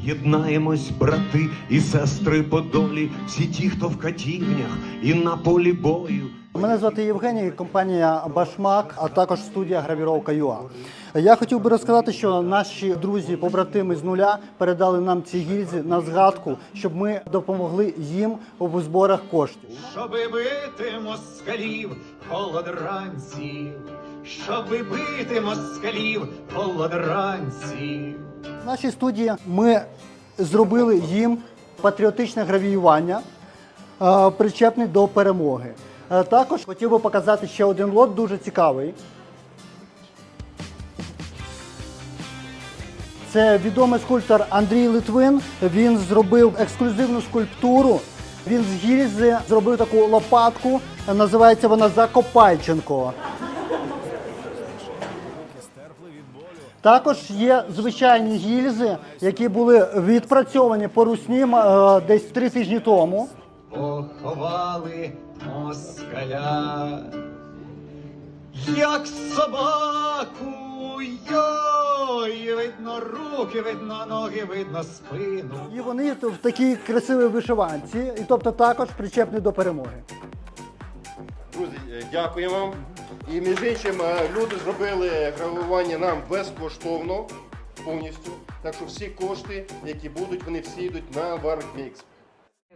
Єднаємось, брати і сестри по долі, всі ті, хто в катівнях і на полі бою. Мене звати Євгеній, компанія Башмак, а також студія Гравіровка ЮА. Я хотів би розказати, що наші друзі, побратими з нуля передали нам ці гільзи на згадку, щоб ми допомогли їм у зборах коштів. Щоби бити москалів холодранців, щоби бити москалів холодранців. В нашій студії ми зробили їм патріотичне гравіювання, е, причепне до перемоги. Е, Також хотів би показати ще один лот, дуже цікавий. Це відомий скульптор Андрій Литвин. Він зробив ексклюзивну скульптуру. Він з гільзи зробив таку лопатку. Називається вона Закопайченко. Також є звичайні гільзи, які були відпрацьовані по русні е, десь три тижні тому. Поховали москаля, як собаку, йой, видно руки, видно ноги, видно спину. І вони в такій красивій вишиванці, і тобто також причепні до перемоги. Друзі, е, дякуємо вам. І між іншим, е, люди зробили гравування нам безкоштовно повністю. Так що всі кошти, які будуть, вони всі йдуть на Вармікс.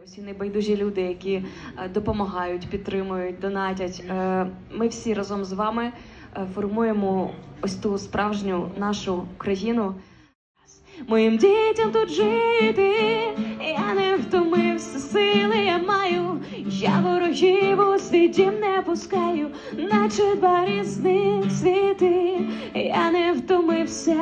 Усі небайдужі люди, які е, допомагають, підтримують, донатять. Е, Ми всі разом з вами формуємо ось ту справжню нашу країну. Моїм дітям тут жити, Ворогів у свій дім не пускаю, наче два різних світи. Я не втомився,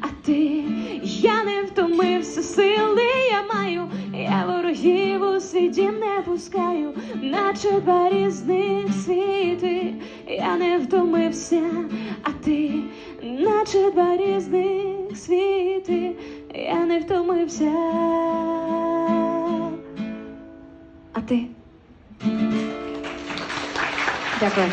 а ти, я не втомився, сили я маю. Я ворогів у свій дім не пускаю, наче два різних світи. Я не втомився, а ти, наче два різних світи. Я не втомився. А ти? Дякую.